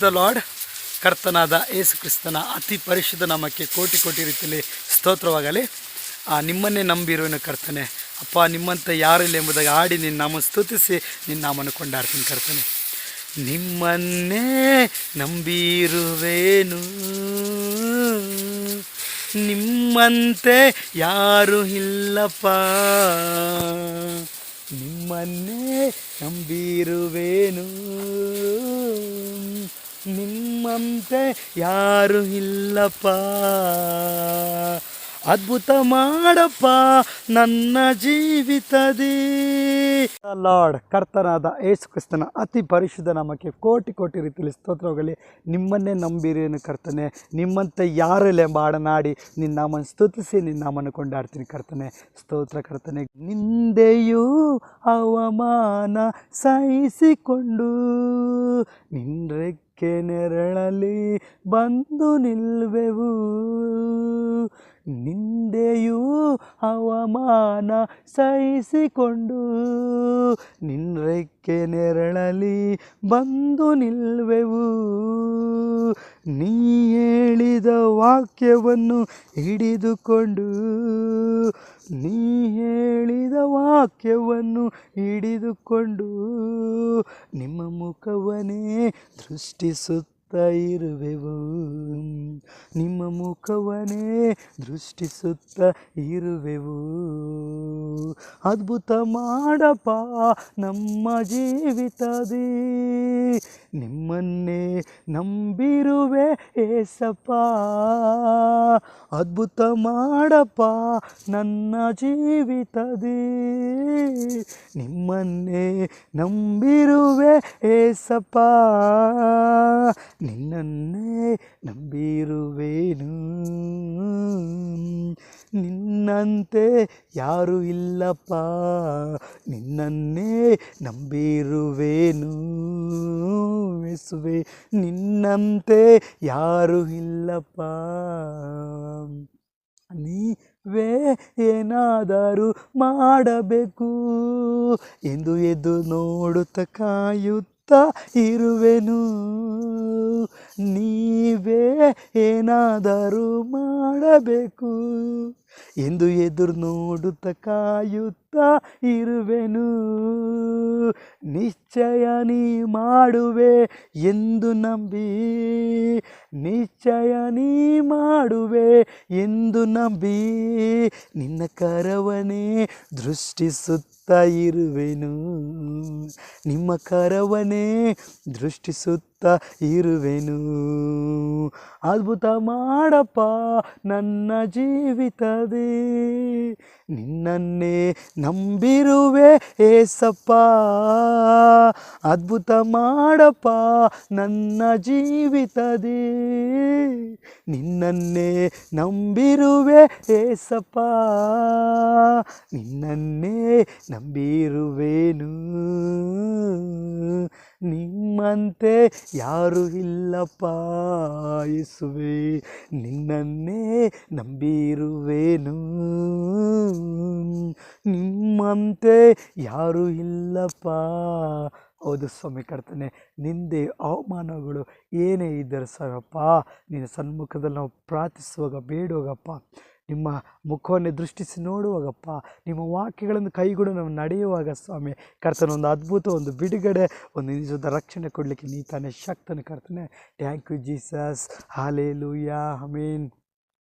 The lord ಕರ್ತನಾದ ಏಸು ಕ್ರಿಸ್ತನ ಅತಿ ಪರಿಶುದ್ಧ ನಾಮಕ್ಕೆ ಕೋಟಿ ಕೋಟಿ ರೀತಿಯಲ್ಲಿ ಸ್ತೋತ್ರವಾಗಲಿ. ಆ, ನಿಮ್ಮನ್ನೇ ನಂಬಿರುವನು ಕರ್ತನೆ? ಅಪ್ಪ, ನಿಮ್ಮಂತ ಯಾರಿಲ್ಲ ಎಂಬುದಾಗಿ ಆಡಿ ನಿನ್ನ ನಾಮ ಸ್ತುತಿಸಿ ನಿನ್ನ ನಾಮನ್ನು ಕೊಂಡಾಡ್ತೀನಿ ಕರ್ತನೆ. ನಿಮ್ಮನ್ನೇ ನಂಬಿರುವೇನು. ನಿಮ್ಮಂತೆ ಯಾರು ಇಲ್ಲಪ್ಪ. ನಿಮ್ಮನ್ನೇ ನಂಬಿರುವೇನು. ನಿಮ್ಮಂತೆ ಯಾರು ಇಲ್ಲಪ್ಪ ಅದ್ಭುತ ಮಾಡಪ್ಪ ನನ್ನ ಜೀವಿತದಿ. ಲಾರ್ಡ್ ಕರ್ತನಾದ ಏಸು ಕ್ರಿಸ್ತನ ಅತಿ ಪರಿಶುದ್ಧ ನಾಮಕ್ಕೆ ಕೋಟಿ ಕೋಟಿ ರೀತಿಯಲ್ಲಿ ಹೋಗಲಿ ನಿಮ್ಮನ್ನೇ ನಂಬಿರೇನು ಕರ್ತನೆ, ನಿಮ್ಮಂತೆ ಯಾರಲ್ಲೇ ಮಾಡನಾಡಿ ನಿನ್ನ ನಾಮನ ಸ್ತುತಿಸಿ ನಿನ್ನ ನಾಮನ ಕೊಂಡಾಡ್ತೀನಿ ಕರ್ತನೆ, ಸ್ತೋತ್ರ ಕರ್ತನೆ. ನಿಂದೆಯೂ ಅವಮಾನ ಸಹಿಸಿಕೊಂಡು ನಿನ್ರೆ ನೆರಳಲಿ ಬಂದು ನಿಲ್ವೆವು ನಿಂದೆಯೂ ಅವಮಾನ ಸಹಿಸಿಕೊಂಡು ನಿನ್ರೆಕ್ಕೆ ನೆರಳಲಿ ಬಂದು ನಿಲ್ವೆವು. ನೀ ಹೇಳಿದ ವಾಕ್ಯವನ್ನು ಹಿಡಿದುಕೊಂಡು, ನೀ ಹೇಳಿದ ವಾಕ್ಯವನ್ನು ಹಿಡಿದುಕೊಂಡು ನಿಮ್ಮ ಮುಖವನೇ ದೃಷ್ಟಿಸುತ್ತ ಇರುವೆವು. ನಿಮ್ಮ ಮುಖವನೇ ದೃಷ್ಟಿಸುತ್ತ ಇರುವೆವು. ಅದ್ಭುತ ಮಾಡಪ್ಪ ನಮ್ಮ ಜೀವಿತದಿ. ನಿಮ್ಮನ್ನೇ ನಂಬಿರುವೆ ಏಸಪ್ಪ. ಅದ್ಭುತ ಮಾಡಪ್ಪ ನನ್ನ ಜೀವಿತದಿ. ನಿಮ್ಮನ್ನೇ ನಂಬಿರುವೆ ಏಸಪ್ಪ. ನಿನ್ನನ್ನೇ ನಂಬಿರುವೇನು ನಿನ್ನಂತೆ ಯಾರು ಇಲ್ಲಪ್ಪ. ನಿನ್ನನ್ನೇ ನಂಬಿರುವೇನು. ಮೆಸುವೆ ನಿನ್ನಂತೆ ಯಾರು ಇಲ್ಲಪ್ಪ. ನೀವೇ ಏನಾದರೂ ಮಾಡಬೇಕು ಎಂದು ಎದ್ದು ನೋಡುತ್ತ ಕಾಯುತ್ತ ಇರುವೆನು. ನೀವೇ ಏನಾದರೂ ಮಾಡಬೇಕು. ಎಂದು ಎದುರು ನೋಡುತ್ತ ಕಾಯುತ್ತಾ ಇರುವೆನು. ನಿಶ್ಚಯ ನೀ ಮಾಡುವೆ ಎಂದು ನಂಬಿ. ನಿಶ್ಚಯ ನೀ ಮಾಡುವೆ ಎಂದು ನಂಬಿ. ನಿನ್ನ ಕರವನೇ ದೃಷ್ಟಿಸುತ್ತ ಇರುವೆನು. ನಿಮ್ಮ ಕರವನೇ ದೃಷ್ಟಿಸುತ್ತ ಇರುವೆನು. ಅದ್ಭುತ ಮಾಡಪ್ಪ ನನ್ನ ಜೀವಿತದೇ ನಿನ್ನನ್ನೇ ನಂಬಿರುವೆ ಏಸಪ್ಪ. ಅದ್ಭುತ ಮಾಡಪ್ಪ ನನ್ನ ಜೀವಿತದೇ ನಿನ್ನನ್ನೇ ನಂಬಿರುವೆ ಏಸಪ್ಪ. ನಿನ್ನನ್ನೇ ನಂಬಿರುವೇನು. ನಿಮ್ಮಂತೆ ಯಾರು ಇಲ್ಲಪ್ಪ ಯೇಸುವೆ ನಿನ್ನನ್ನೇ ನಂಬಿರುವೇನು. ನಿಮ್ಮಂತೆ ಯಾರು ಇಲ್ಲಪ್ಪ ಹೌದು ಸ್ವಾಮಿ ಕರ್ತನೆ, ನಿಂದೆ ಅವಮಾನಗಳು ಏನೇ ಇದ್ದರೆ ಸರಪ್ಪ ನಿನ್ನ ಸನ್ಮುಖದಲ್ಲಿ ನಾವು ಪ್ರಾರ್ಥಿಸುವಾಗ ಬೇಡುವಾಗಪ್ಪ ನಿಮ್ಮ ಮುಖವನ್ನು ದೃಷ್ಟಿಸಿ ನೋಡುವಾಗಪ್ಪ. ನಿಮ್ಮ ವಾಕ್ಯಗಳನ್ನು ಕೈಗೂಡು ನಾವು ನಡೆಯುವಾಗ ಸ್ವಾಮಿ. ಕರ್ತನ ಒಂದು ಅದ್ಭುತ ಒಂದು ಬಿಡುಗಡೆ, ಒಂದು ನಿಜದ ರಕ್ಷಣೆ ಕೊಡಲಿಕ್ಕೆ ನೀ ತಾನೇ ಶಕ್ತನ ಕರ್ತನೆ. Thank you Jesus hallelujah amen